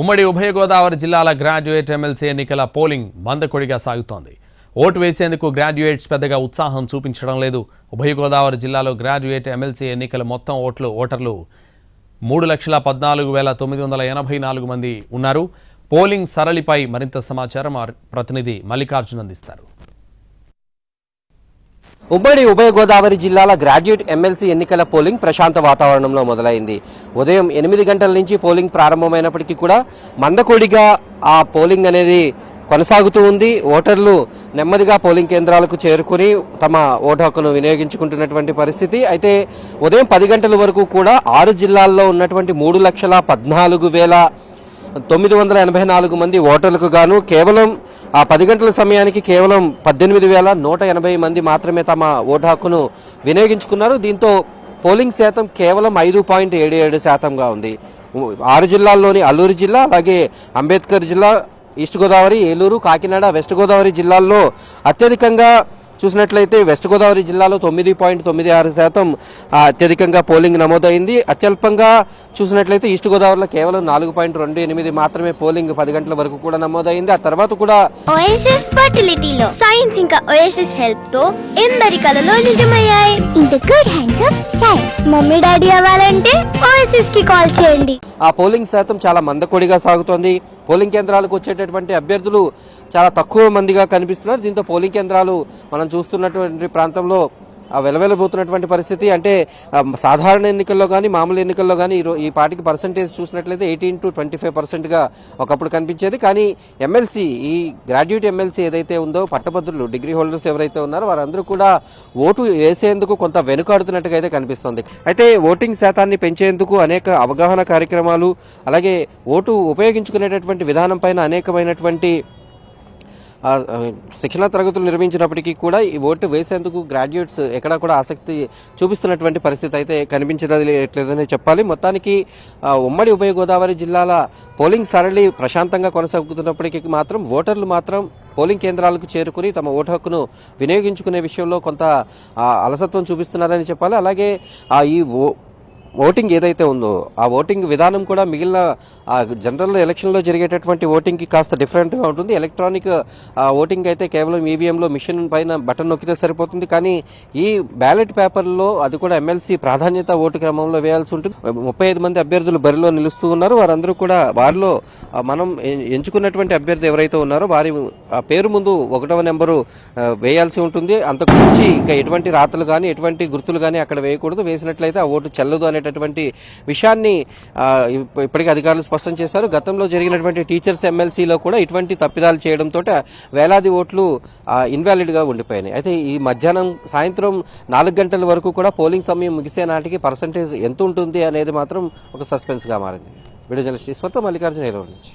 ఉమ్మడి ఉభయ గోదావరి జిల్లాల గ్రాడ్యుయేట్ ఎమ్మెల్సీ ఎన్నికల పోలింగ్ మందకొడిగా సాగుతోంది. ఓటు వేసేందుకు గ్రాడ్యుయేట్స్ పెద్దగా ఉత్సాహం చూపించడం లేదు. ఉభయ గోదావరి జిల్లాలో గ్రాడ్యుయేట్ ఎమ్మెల్సీ ఎన్నికల మొత్తం ఓట్లు ఓటర్లు మూడు లక్షల పద్నాలుగు వేల తొమ్మిది వందల ఎనభై నాలుగు మంది ఉన్నారు. పోలింగ్ సరళిపై మరింత సమాచారం ప్రతినిధి మల్లికార్జున్ అందిస్తారు. ఉమ్మడి ఉభయ గోదావరి జిల్లాల గ్రాడ్యుయేట్ ఎమ్మెల్సీ ఎన్నికల పోలింగ్ ప్రశాంత వాతావరణంలో మొదలైంది. ఉదయం ఎనిమిది గంటల నుంచి పోలింగ్ ప్రారంభమైనప్పటికీ కూడా మందకొడిగా ఆ పోలింగ్ అనేది కొనసాగుతూ ఉంది. ఓటర్లు నెమ్మదిగా పోలింగ్ కేంద్రాలకు చేరుకుని తమ ఓటు హక్కును వినియోగించుకుంటున్నటువంటి పరిస్థితి. అయితే ఉదయం పది గంటల వరకు కూడా ఆరు జిల్లాల్లో ఉన్నటువంటి మూడు లక్షల పద్నాలుగు వేల తొమ్మిది వందల ఎనభై నాలుగు మంది ఓటర్లకు గాను కేవలం ఆ పది గంటల సమయానికి కేవలం పద్దెనిమిది వేల నూట ఎనభై మంది మాత్రమే తమ ఓటు హక్కును వినియోగించుకున్నారు. దీంతో పోలింగ్ శాతం కేవలం ఐదు పాయింట్ ఏడు ఏడు శాతంగా ఉంది. ఆరు జిల్లాల్లోని అల్లూరు జిల్లా అలాగే అంబేద్కర్ జిల్లా ఈస్ట్ గోదావరి ఏలూరు కాకినాడ వెస్ట్ గోదావరి జిల్లాల్లో అత్యధికంగా చూసినట్లయితే వెస్ట్ గోదావరి జిల్లాలో తొమ్మిది పాయింట్ తొమ్మిది ఆరు శాతం అత్యధికంగా పోలింగ్ నమోదైంది. అత్యల్పంగా చూసినట్లయితే ఈస్ట్ గోదావరిలో కేవలం నాలుగు పాయింట్ రెండు ఎనిమిది మాత్రమే పోలింగ్ పది గంటల వరకు కూడా నమోదైంది. ఆ తర్వాత కూడా ఓఎస్ఎస్ ఫర్టిలిటీలో సైన్స్ ఇంకా ఓఎస్ఎస్ హెల్ప్తో ఎందరి కలలో నిజమయ్యాయి? In the good hands of science mummy daddy అవ్వాలంటే కి కాల్ చేయండి. ఆ పోలింగ్ శాతం చాలా మందకొడిగా సాగుతోంది. పోలింగ్ కేంద్రాలకు వచ్చేటటువంటి అభ్యర్థులు చాలా తక్కువ మందిగా కనిపిస్తున్నారు. దీంతో పోలింగ్ కేంద్రాలు మనం చూస్తున్నటువంటి ప్రాంతంలో వెలవెలబోతున్నటువంటి పరిస్థితి అంటే సాధారణ ఎన్నికల్లో కానీ మామూలు ఎన్నికల్లో కానీ ఈ ఈ పార్టీకి పర్సంటేజ్ చూసినట్లయితే ఎయిటీన్ టు ట్వంటీ ఫైవ్ పర్సెంట్గా ఒకప్పుడు కనిపించేది. కానీ ఎమ్మెల్సీ ఈ గ్రాడ్యుయేట్ ఎమ్మెల్సీ ఏదైతే ఉందో పట్టభద్రులు డిగ్రీ హోల్డర్స్ ఎవరైతే ఉన్నారో వారందరూ కూడా ఓటు వేసేందుకు కొంత వెనుకాడుతున్నట్టుగా అయితే కనిపిస్తోంది. అయితే ఓటింగ్ శాతాన్ని పెంచేందుకు అనేక అవగాహన కార్యక్రమాలు అలాగే ఓటు ఉపయోగించుకునేటటువంటి విధానం పైన అనేకమైనటువంటి శిక్షణా తరగతులు నిర్వహించినప్పటికీ కూడా ఈ ఓటు వేసేందుకు గ్రాడ్యుయేట్స్ ఎక్కడా కూడా ఆసక్తి చూపిస్తున్నటువంటి పరిస్థితి అయితే కనిపించలేదని చెప్పాలి. మొత్తానికి ఉమ్మడి ఉభయ గోదావరి జిల్లాల పోలింగ్ సరళి ప్రశాంతంగా కొనసాగుతున్నప్పటికీ మాత్రం ఓటర్లు మాత్రం పోలింగ్ కేంద్రాలకు చేరుకుని తమ ఓటు హక్కును వినియోగించుకునే విషయంలో కొంత అలసత్వం చూపిస్తున్నారని చెప్పాలి. అలాగే ఆ, ఈ ఓ ఓటింగ్ ఏదైతే ఉందో ఆ ఓటింగ్ విధానం కూడా మిగిలిన ఆ జనరల్ ఎలక్షన్లో జరిగేటటువంటి ఓటింగ్కి కాస్త డిఫరెంట్గా ఉంటుంది. ఎలక్ట్రానిక్ ఆ, ఓటింగ్ అయితే కేవలం ఈవీఎంలో మిషన్ పైన బటన్ నొక్కితే సరిపోతుంది. కానీ ఈ బ్యాలెట్ పేపర్లో అది కూడా ఎమ్మెల్సీ ప్రాధాన్యత ఓటు క్రమంలో వేయాల్సి ఉంటుంది. ముప్పై ఐదు మంది అభ్యర్థులు బరిలో నిలుస్తూ ఉన్నారు. వారందరూ కూడా వారిలో మనం ఎంచుకున్నటువంటి అభ్యర్థి ఎవరైతే ఉన్నారో వారి ఆ పేరు ముందు ఒకటవ నెంబరు వేయాల్సి ఉంటుంది. అంతకు మించి ఇంకా ఎటువంటి రాతలు కానీ ఎటువంటి గుర్తులు కానీ అక్కడ వేయకూడదు. వేసినట్లయితే ఆ ఓటు చెల్లదు అనేటటువంటి విషయాన్ని ఇప్పటికే అధికారులు స్పష్టం చేశారు. గతంలో జరిగినటువంటి టీచర్స్ ఎమ్మెల్సీలో కూడా ఇటువంటి తప్పిదాలు చేయడంతో వేలాది ఓట్లు ఇన్వాలిడ్గా ఉండిపోయినాయి. అయితే ఈ మధ్యాహ్నం సాయంత్రం నాలుగు గంటల వరకు కూడా పోలింగ్ సమయం ముగిసే నాటికి పర్సంటేజ్ ఎంత ఉంటుంది అనేది మాత్రం ఒక సస్పెన్స్గా మారింది. విడుదల జర్నలిస్ట్ మల్లికార్జున ఏలూరు నుంచి.